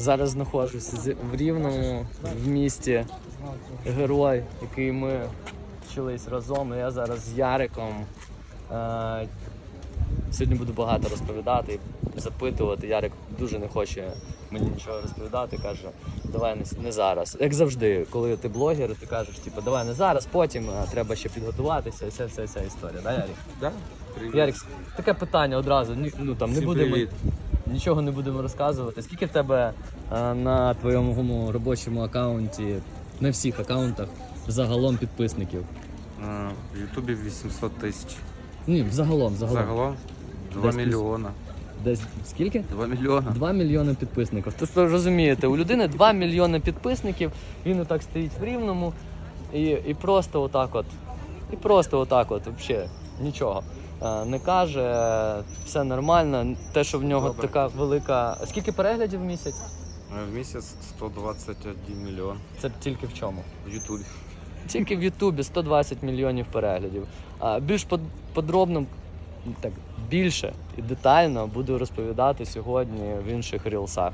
Зараз знаходжуся в Рівному в місті герой, який ми вчились разом. Я зараз з Яриком. Е, Сьогодні буду багато розповідати, запитувати. Ярик дуже не хоче мені нічого розповідати. Каже, давай не, зараз. Як завжди, коли ти блогер, ти кажеш, типу, давай не зараз, потім а, треба ще підготуватися. І вся, вся, вся історія. Да, Ярик? Да? Ярик, таке питання одразу. Ні- Ну там не Всім будемо привіт. Нічого не будемо розказувати. Скільки в тебе е, на твоєму робочому аккаунті, на всіх аккаунтах, загалом підписників? А, В Ютубі 800 тисяч. Ні, загалом, загалом. Загалом 2 Десь мільйона. Десь скільки? 2 мільйона. 2 мільйони підписників. Тобто розумієте, у людини 2 мільйони підписників, він отак стоїть в рівному і, і просто отак от. І просто отак от, взагалі, нічого. Е, Не каже, все нормально. Те, що в нього Добре. така велика. Скільки переглядів в місяць? В місяць 121 мільйон. Це тільки в чому? В Ютубі. Тільки в Ютубі 120 мільйонів переглядів. А більш подробно, так, більше і детально буду розповідати сьогодні в інших рілсах.